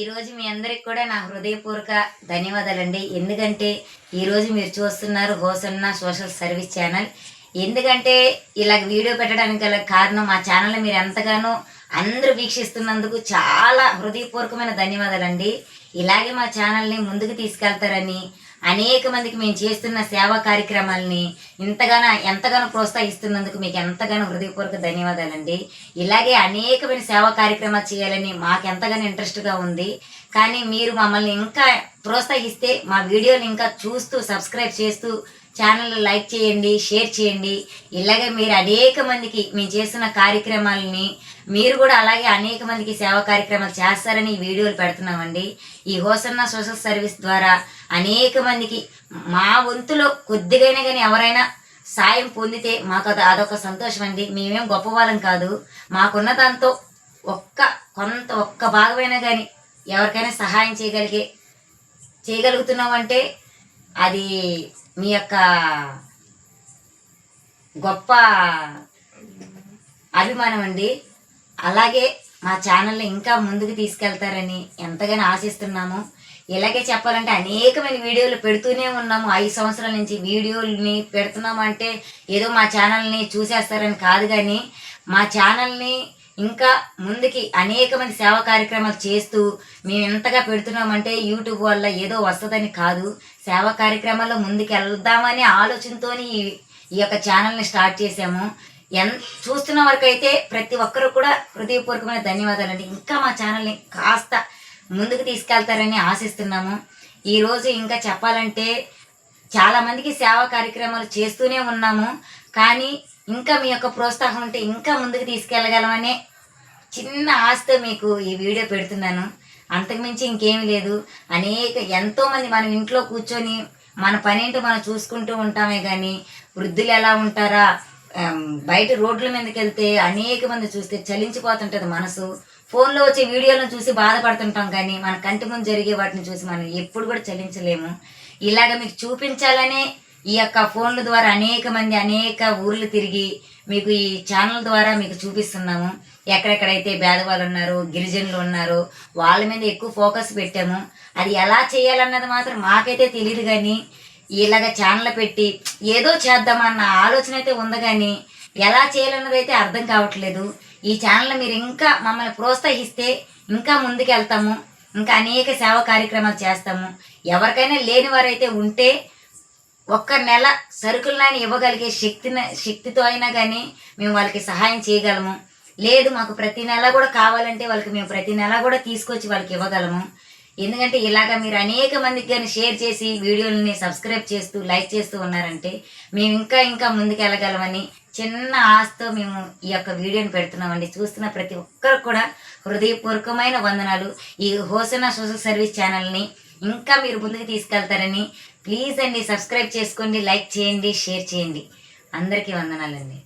ఈరోజు మీ అందరికి కూడా నా హృదయపూర్వక ధన్యవాదాలండి. ఎందుకంటే ఈరోజు మీరు చూస్తున్నారు హోసన్న సోషల్ సర్వీస్ ఛానల్. ఎందుకంటే ఇలా వీడియో పెట్టడానికి గల కారణం మా ఛానల్ని మీరు ఎంతగానో అందరూ వీక్షిస్తున్నందుకు చాలా హృదయపూర్వకమైన ధన్యవాదాలండి. ఇలాగే మా ఛానల్ని ముందుకు తీసుకెళ్తారని అనేక మందికి మేము చేస్తున్న సేవా కార్యక్రమాలని ఇంతగానో ఎంతగానో ప్రోత్సహిస్తున్నందుకు మీకు ఎంతగానో హృదయపూర్వక ధన్యవాదాలండి. ఇలాగే అనేకమైన సేవా కార్యక్రమాలు చేయాలని మాకు ఎంతగానో ఇంట్రెస్ట్గా ఉంది. కానీ మీరు మమ్మల్ని ఇంకా ప్రోత్సహిస్తే మా వీడియోని ఇంకా చూస్తూ సబ్స్క్రైబ్ చేస్తూ ఛానల్ లైక్ చేయండి షేర్ చేయండి. ఇలాగే మీరు అనేక మందికి మేము చేస్తున్న కార్యక్రమాలని మీరు కూడా అలాగే అనేక మందికి సేవా కార్యక్రమాలు చేస్తారని ఈ వీడియోలు పెడుతున్నామండి. ఈ హోసన్న సోషల్ సర్వీస్ ద్వారా అనేక మందికి మా వంతులో కొద్దిగైనా కానీ ఎవరైనా సాయం పొందితే మాకు అది అదొక సంతోషం అండి. మేమేం గొప్పవాళ్ళం కాదు. మాకున్న దాంతో ఒక్క కొంత ఒక్క భాగమైనా కానీ ఎవరికైనా సహాయం చేయగలిగే చేయగలుగుతున్నామంటే అది మీ యొక్క గొప్ప అభిమానం అండి. అలాగే మా ఛానల్ని ఇంకా ముందుకు తీసుకెళ్తారని ఎంతగానో ఆశిస్తున్నాము. ఇలాగే చెప్పాలంటే అనేకమైన వీడియోలు పెడుతూనే ఉన్నాము. ఐదు సంవత్సరాల నుంచి వీడియోల్ని పెడుతున్నాము అంటే ఏదో మా ఛానల్ని చూసేస్తారని కాదు కానీ మా ఛానల్ని ఇంకా ముందుకి అనేక మంది సేవా కార్యక్రమాలు చేస్తూ మేము ఎంతగా పెడుతున్నామంటే యూట్యూబ్ వల్ల ఏదో వస్తుందని కాదు. సేవా కార్యక్రమాల్లో ముందుకు వెళ్దామనే ఆలోచనతో ఈ ఈ యొక్క ఛానల్ని స్టార్ట్ చేసాము ఎన్ చూస్తున్న వరకు అయితే ప్రతి ఒక్కరు కూడా హృదయపూర్వకమైన ధన్యవాదాలండి ఇంకా మా ఛానల్ని కాస్త ముందుకు తీసుకెళ్తారని ఆశిస్తున్నాము. ఈరోజు ఇంకా చెప్పాలంటే చాలామందికి సేవా కార్యక్రమాలు చేస్తూనే ఉన్నాము. కానీ ఇంకా మీ యొక్క ప్రోత్సాహం ఉంటే ఇంకా ముందుకు తీసుకెళ్ళగలమనే చిన్న ఆశతో మీకు ఈ వీడియో పెడుతున్నాను. అంతకుమించి ఇంకేమీ లేదు. అనేక ఎంతోమంది మనం ఇంట్లో కూర్చొని మన పనేంటో మనం చూసుకుంటూ ఉంటామే కానీ వృద్ధులు ఎలా ఉంటారా? బయట రోడ్ల మీదకి వెళ్తే అనేక మంది చూస్తే చలించిపోతుంటుంది మనసు. ఫోన్లో వచ్చే వీడియోలను చూసి బాధపడుతుంటాం కానీ మన కంటి ముందు జరిగే వాటిని చూసి మనం ఎప్పుడు కూడా చలించలేము. ఇలాగ మీకు చూపించాలనే ఈ యొక్క ఫోన్ల ద్వారా అనేక మంది అనేక ఊర్లు తిరిగి మీకు ఈ ఛానల్ ద్వారా మీకు చూపిస్తున్నాము. ఎక్కడెక్కడైతే పేదవాళ్ళు ఉన్నారో గిరిజనులు ఉన్నారో వాళ్ళ మీద ఎక్కువ ఫోకస్ పెట్టాము. అది ఎలా చేయాలన్నది మాత్రం మాకైతే తెలియదు కానీ ఇలాగ ఛానల్ పెట్టి ఏదో చేద్దామన్న ఆలోచన అయితే ఉంది కానీ ఎలా చేయాలన్నది అయితే అర్థం కావట్లేదు. ఈ ఛానల్ మీరు ఇంకా మమ్మల్ని ప్రోత్సహిస్తే ఇంకా ముందుకు వెళ్తాము ఇంకా అనేక సేవా కార్యక్రమాలు చేస్తాము. ఎవరికైనా లేని వారైతే ఉంటే ఒక్క నెల సరుకులనైనా ఇవ్వగలిగే శక్తిని శక్తితో అయినా కానీ మేము వాళ్ళకి సహాయం చేయగలము. లేదు మాకు ప్రతి నెల కూడా కావాలంటే వాళ్ళకి మేము ప్రతి నెల కూడా తీసుకొచ్చి వాళ్ళకి ఇవ్వగలము. ఎందుకంటే ఇలాగ మీరు అనేక మందికి కానీ షేర్ చేసి వీడియోలని సబ్స్క్రైబ్ చేస్తూ లైక్ చేస్తూ ఉన్నారంటే మేము ఇంకా ఇంకా ముందుకు వెళ్ళగలమని చిన్న ఆశతో మేము ఈ యొక్క వీడియోని పెడుతున్నామండి. చూస్తున్న ప్రతి ఒక్కరు కూడా హృదయపూర్వకమైన వందనాలు. ఈ హోసనా సోషల్ సర్వీస్ ఛానల్ని ఇంకా మీరు ముందుకు తీసుకెళ్తారని ప్లీజ్ అండి సబ్స్క్రైబ్ చేసుకోండి లైక్ చేయండి షేర్ చేయండి. అందరికీ వందనాలండి.